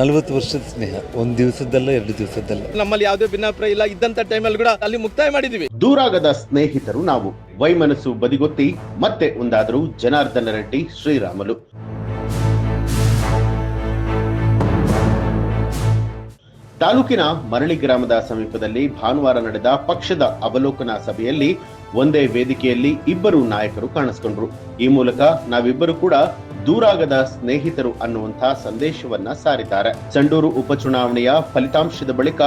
ನಲವತ್ತು ವರ್ಷದ ಸ್ನೇಹ ಒಂದು ದಿವಸದ್ದಲ್ಲ ಎರಡು ದಿವಸದ್ದಲ್ಲ. ನಮ್ಮಲ್ಲಿ ಯಾವುದೇ ಭಿನ್ನಾಭಿಪ್ರಾಯ ಇಲ್ಲ ಇದ್ದಂತ ಟೈಮಲ್ಲಿ ಕೂಡ ಅಲ್ಲಿ ಮುಕ್ತಾಯ ಮಾಡಿದೀವಿ. ದೂರಾಗದ ಸ್ನೇಹಿತರು ನಾವು ವೈಮನಸ್ಸು ಬದಿಗೊತ್ತಿ ಮತ್ತೆ ಒಂದಾದರೂ ಜನಾರ್ದನ ರೆಡ್ಡಿ ಶ್ರೀರಾಮಲು. ತಾಲೂಕಿನ ಮರಳಿ ಗ್ರಾಮದ ಸಮೀಪದಲ್ಲಿ ಭಾನುವಾರ ನಡೆದ ಪಕ್ಷದ ಅವಲೋಕನ ಸಭೆಯಲ್ಲಿ ಒಂದೇ ವೇದಿಕೆಯಲ್ಲಿ ಇಬ್ಬರು ನಾಯಕರು ಕಾಣಿಸಿಕೊಂಡ್ರು. ಈ ಮೂಲಕ ನಾವಿಬ್ಬರು ಕೂಡ ದೂರಾಗದ ಸ್ನೇಹಿತರು ಅನ್ನುವಂತಹ ಸಂದೇಶವನ್ನ ಸಾರಿದ್ದಾರೆ. ಸಂಡೂರು ಉಪಚುನಾವಣೆಯ ಫಲಿತಾಂಶದ ಬಳಿಕ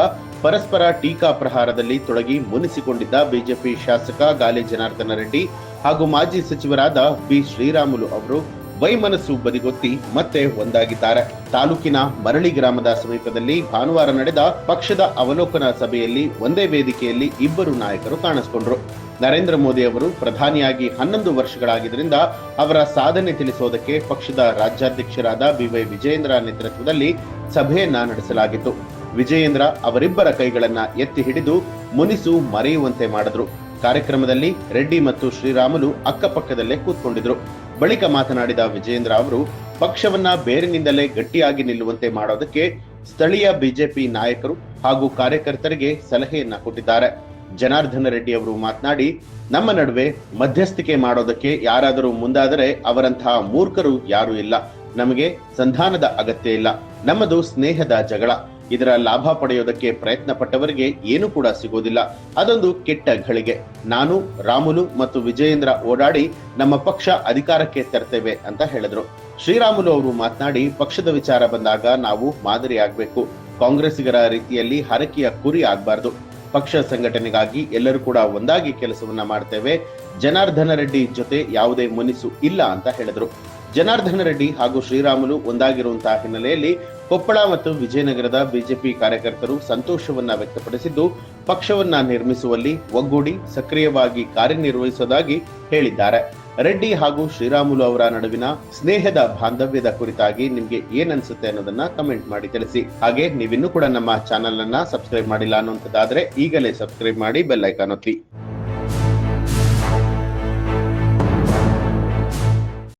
ಪರಸ್ಪರ ಟೀಕಾ ಪ್ರಹಾರದಲ್ಲಿ ತೊಡಗಿ ಮುನಿಸಿಕೊಂಡಿದ್ದ ಬಿಜೆಪಿ ಶಾಸಕ ಗಾಲಿ ಜನಾರ್ದನ ರೆಡ್ಡಿ ಹಾಗೂ ಮಾಜಿ ಸಚಿವರಾದ ಬಿ ಶ್ರೀರಾಮುಲು ಅವರು ವೈಮನಸ್ಸು ಬದಿಗೊತ್ತಿ ಮತ್ತೆ ಒಂದಾಗಿದ್ದಾರೆ. ತಾಲೂಕಿನ ಮರಳಿ ಗ್ರಾಮದ ಸಮೀಪದಲ್ಲಿ ಭಾನುವಾರ ನಡೆದ ಪಕ್ಷದ ಅವಲೋಕನ ಸಭೆಯಲ್ಲಿ ಒಂದೇ ವೇದಿಕೆಯಲ್ಲಿ ಇಬ್ಬರು ನಾಯಕರು ಕಾಣಿಸಿಕೊಂಡ್ರು. ನರೇಂದ್ರ ಮೋದಿ ಅವರು ಪ್ರಧಾನಿಯಾಗಿ ಹನ್ನೊಂದು ವರ್ಷಗಳಾಗಿದ್ದರಿಂದ ಅವರ ಸಾಧನೆ ತಿಳಿಸೋದಕ್ಕೆ ಪಕ್ಷದ ರಾಜ್ಯಾಧ್ಯಕ್ಷರಾದ ಬಿವೈ ವಿಜಯೇಂದ್ರ ನೇತೃತ್ವದಲ್ಲಿ ಸಭೆಯನ್ನ ನಡೆಸಲಾಗಿತ್ತು. ವಿಜಯೇಂದ್ರ ಅವರಿಬ್ಬರ ಕೈಗಳನ್ನ ಎತ್ತಿ ಹಿಡಿದು ಮುನಿಸು ಮರೆಯುವಂತೆ ಮಾಡಿದ್ರು. ಕಾರ್ಯಕ್ರಮದಲ್ಲಿ ರೆಡ್ಡಿ ಮತ್ತು ಶ್ರೀರಾಮುಲು ಅಕ್ಕಪಕ್ಕದಲ್ಲೇ ಕೂತ್ಕೊಂಡಿದ್ರು. ಬಳಿಕ ಮಾತನಾಡಿದ ವಿಜೇಂದ್ರ ಅವರು, ಪಕ್ಷವನ್ನ ಬೇರಿನಿಂದಲೇ ಗಟ್ಟಿಯಾಗಿ ನಿಲ್ಲುವಂತೆ ಮಾಡೋದಕ್ಕೆ ಸ್ಥಳೀಯ ಬಿಜೆಪಿ ನಾಯಕರು ಹಾಗೂ ಕಾರ್ಯಕರ್ತರಿಗೆ ಸಲಹೆಯನ್ನ ಕೊಟ್ಟಿದ್ದಾರೆ. ಜನಾರ್ದನ ರೆಡ್ಡಿ ಅವರು ಮಾತನಾಡಿ, ನಮ್ಮ ನಡುವೆ ಮಧ್ಯಸ್ಥಿಕೆ ಮಾಡೋದಕ್ಕೆ ಯಾರಾದರೂ ಮುಂದಾದರೆ ಅವರಂತಹ ಮೂರ್ಖರು ಯಾರೂ ಇಲ್ಲ. ನಮಗೆ ಸಂಧಾನದ ಅಗತ್ಯ ಇಲ್ಲ. ನಮ್ಮದು ಸ್ನೇಹದ ಜಗಳ. ಇದರ ಲಾಭ ಪಡೆಯೋದಕ್ಕೆ ಪ್ರಯತ್ನ ಪಟ್ಟವರಿಗೆ ಏನು ಕೂಡ ಸಿಗೋದಿಲ್ಲ. ಅದೊಂದು ಕೆಟ್ಟ ಘಳಿಗೆ. ನಾನು, ರಾಮುಲು ಮತ್ತು ವಿಜಯೇಂದ್ರ ಓಡಾಡಿ ನಮ್ಮ ಪಕ್ಷ ಅಧಿಕಾರಕ್ಕೆ ತರ್ತೇವೆ ಅಂತ ಹೇಳಿದ್ರು. ಶ್ರೀರಾಮುಲು ಅವರು ಮಾತನಾಡಿ, ಪಕ್ಷದ ವಿಚಾರ ಬಂದಾಗ ನಾವು ಮಾದರಿಯಾಗಬೇಕು. ಕಾಂಗ್ರೆಸ್ಸಿಗರ ರೀತಿಯಲ್ಲಿ ಹರಕೆಯ ಕುರಿ ಆಗ್ಬಾರ್ದು. ಪಕ್ಷ ಸಂಘಟನೆಗಾಗಿ ಎಲ್ಲರೂ ಕೂಡ ಒಂದಾಗಿ ಕೆಲಸವನ್ನ ಮಾಡ್ತೇವೆ. ಜನಾರ್ದನ ರೆಡ್ಡಿ ಜೊತೆ ಯಾವುದೇ ಮುನಿಸು ಇಲ್ಲ ಅಂತ ಹೇಳಿದ್ರು. ಜನಾರ್ದನ ರೆಡ್ಡಿ ಹಾಗೂ ಶ್ರೀರಾಮುಲು ಒಂದಾಗಿರುವಂತಹ ಹಿನ್ನೆಲೆಯಲ್ಲಿ ಕೊಪ್ಪಳ ಮತ್ತು ವಿಜಯನಗರದ ಬಿಜೆಪಿ ಕಾರ್ಯಕರ್ತರು ಸಂತೋಷವನ್ನ ವ್ಯಕ್ತಪಡಿಸಿದ್ದು, ಪಕ್ಷವನ್ನ ನಿರ್ಮಿಸುವಲ್ಲಿ ಒಗ್ಗೂಡಿ ಸಕ್ರಿಯವಾಗಿ ಕಾರ್ಯನಿರ್ವಹಿಸುವುದಾಗಿ ಹೇಳಿದ್ದಾರೆ. ರೆಡ್ಡಿ ಹಾಗೂ ಶ್ರೀರಾಮುಲು ಅವರ ನಡುವಿನ ಸ್ನೇಹದ ಬಾಂಧವ್ಯದ ಕುರಿತಾಗಿ ನಿಮ್ಗೆ ಏನನ್ಸುತ್ತೆ ಅನ್ನೋದನ್ನ ಕಮೆಂಟ್ ಮಾಡಿ ತಿಳಿಸಿ. ಹಾಗೆ ನೀವಿನ್ನೂ ಕೂಡ ನಮ್ಮ ಚಾನೆಲ್ ಅನ್ನ ಸಬ್ಸ್ಕ್ರೈಬ್ ಮಾಡಿಲ್ಲ ಅನ್ನುವಂಥದ್ದಾದ್ರೆ ಈಗಲೇ ಸಬ್ಸ್ಕ್ರೈಬ್ ಮಾಡಿ ಬೆಲ್ ಐಕಾನ್ ಒತ್ತಿ.